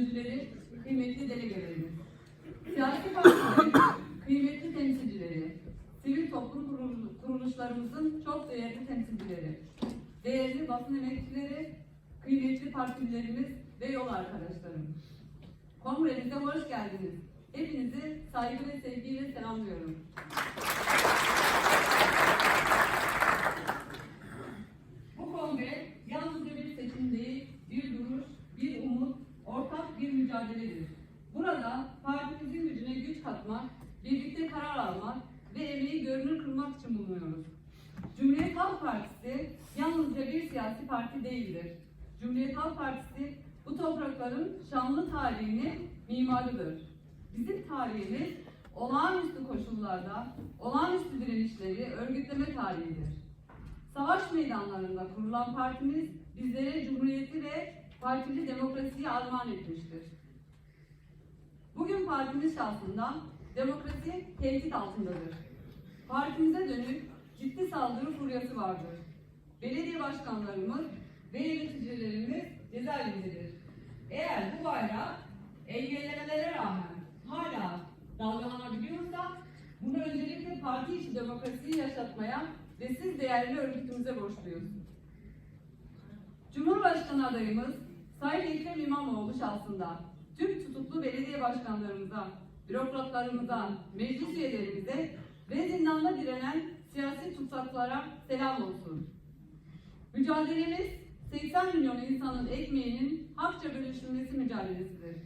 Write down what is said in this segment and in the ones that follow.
Temsilcileri, kıymetli delegelerimiz, siyasi partilerin kıymetli temsilcileri, sivil toplum kurul- kuruluşlarımızın çok değerli temsilcileri, değerli basın emekçileri, kıymetli partililerimiz ve yol arkadaşlarım. Kongremize hoş geldiniz. Hepinizi saygı ve sevgiyle selamlıyorum. Bu kongre yalnızca bir seçim değil, bir duruş, bir umut, ortak bir mücadeledir. Burada partimizin gücüne güç katmak, birlikte karar almak ve emeği görünür kılmak için bulunuyoruz. Cumhuriyet Halk Partisi yalnızca bir siyasi parti değildir. Cumhuriyet Halk Partisi bu toprakların şanlı tarihinin mimarıdır. Bizim tarihimiz olağanüstü koşullarda olağanüstü direnişleri örgütleme tarihidir. Savaş meydanlarında kurulan partimiz bizlere cumhuriyeti ve partili demokrasiyi armağan etmiştir. Bugün partimiz şahsında demokrasi tehdit altındadır. Partimize dönük ciddi saldırı furyası vardır. Belediye başkanlarımız ve yöneticilerimiz cezaevindedir. Eğer bu bayrak engellemelere rağmen hala dalgalanabiliyorsa bunu öncelikle parti içi demokrasiyi yaşatmaya ve siz değerli örgütümüze borçluyuz. Cumhurbaşkanı adayımız Sayın Ekrem İmamoğlu şahsında tüm tutuklu belediye başkanlarımıza, bürokratlarımıza, meclis üyelerimize ve zindanda direnen siyasi tutsaklara selam olsun. Mücadelemiz 80 milyon insanın ekmeğinin hakça bölüşülmesi mücadelesidir.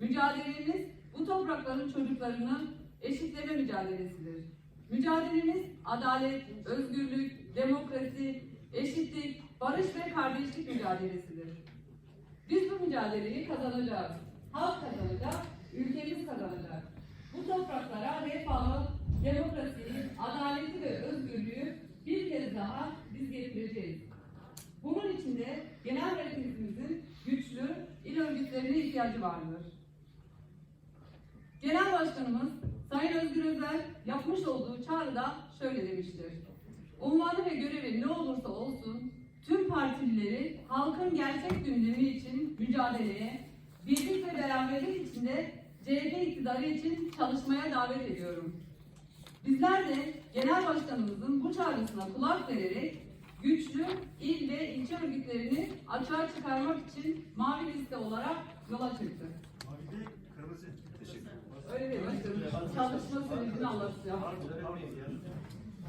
Mücadelemiz bu toprakların çocuklarını eşitleme mücadelesidir. Mücadelemiz adalet, özgürlük, demokrasi, eşitlik, barış ve kardeşlik mücadelesidir. Biz bu mücadeleyi kazanacağız. Halk kazanacak, ülkemiz kazanacak. Bu topraklara refahı, demokrasiyi, adaleti ve özgürlüğü bir kez daha biz getireceğiz. Bunun için de genel merkezimizin güçlü il örgütlerine ihtiyacı vardır. Genel Başkanımız Sayın Özgür Özel yapmış olduğu çağrıda şöyle demiştir. Unvanı ve görevi ne olursa olsun tüm partilileri halkın gerçek gündemi için mücadeleye, birlik ve beraberlik içinde CHP iktidarı için çalışmaya davet ediyorum. Bizler de Genel Başkanımızın bu çağrısına kulak vererek güçlü il ve ilçe örgütlerini açığa çıkarmak için mavi liste olarak yola çıktık. Mavi kırmızı. Teşekkür Öyle değil başkanım. Çalışma sürecini anlatacağım.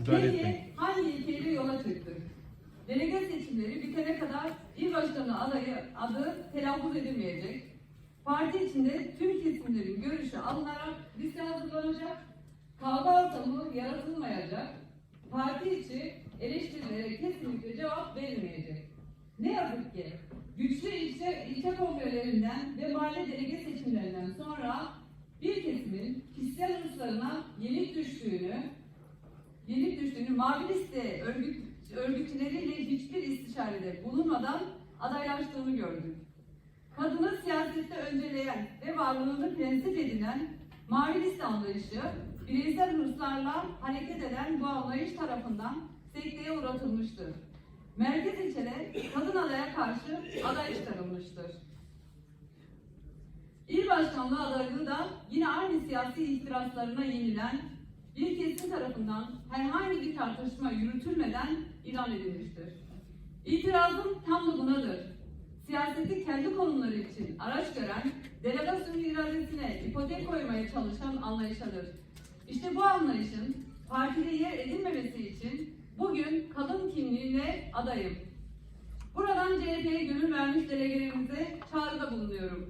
Peki hangi ilkeyle yola çıktık? Delege seçimleri bitene kadar il başkanı adayı adı telaffuz edilmeyecek. Parti içinde tüm kesimlerin görüşü alınarak liste hazırlanacak. Kavga ortamı yaratılmayacak. Parti içi eleştirilere kesinlikle cevap verilmeyecek. Ne yazık ki güçlü ilçe, ilçe kongrelerinden ve mahalle delege seçimlerinden sonra bir kesimin kişisel hırslarına yenik düştüğünü, yenik düştüğünü mavi liste örgüt, örgütçüleriyle hiçbir istişarede bulunmadan adaylaştığını gördük. Kadını siyasette önceleyen ve varlığını prensip edinen mavi anlayışı, bireysel hırslarla hareket eden bu anlayış tarafından sekteye uğratılmıştır. Merkez ilçede kadın adaya karşı aday çıkarılmıştır. İl başkanlığı adaylığı da yine aynı siyasi ihtiraslarına yenilen bir kesim tarafından herhangi bir tartışma yürütülmeden ilan edilmiştir. İtirazım tam da bunadır. Siyaseti kendi konumları için araç gören, delegasyon iradesine ipotek koymaya çalışan anlayışadır. İşte bu anlayışın partide yer edinmemesi için bugün kadın kimliğiyle adayım. Buradan CHP'ye gönül vermiş delegelerimize çağrıda bulunuyorum.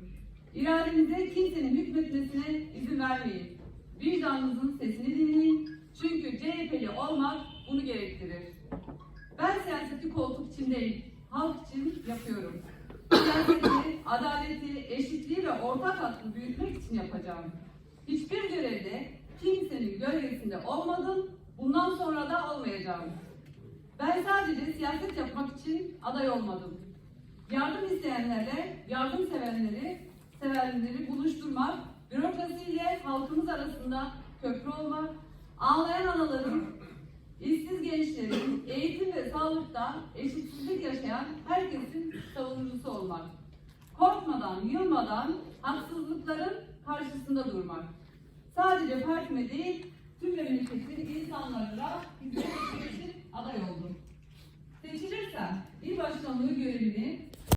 İrademize kimsenin hükmetmesine izin vermeyin. Vicdanınızın sesini dinleyin. Çünkü CHP'li olmak bunu gerektirir. Ben siyaseti koltuk için değil, halk için yapıyorum. Siyaseti, adaleti, eşitliği ve ortak hakkı büyütmek için yapacağım. Hiçbir görevde kimsenin gölgesinde olmadım, bundan sonra da olmayacağım. Ben sadece siyaset yapmak için aday olmadım. Yardım isteyenlerle yardım sevenleri, sevenleri buluşturmak, bürokrasiyle halkımız arasında köprü olmak, ağlayan anaların, işsiz gençlerin, eğitim ve sağlıkta eşitsizlik yaşayan herkesin savunucusu olmak. korkmadan, yılmadan haksızlıkların karşısında durmak. Sadece partime değil, tüm memleketin insanlarına hizmet etmek için aday oldum. Seçilirsem il başkanlığı görevini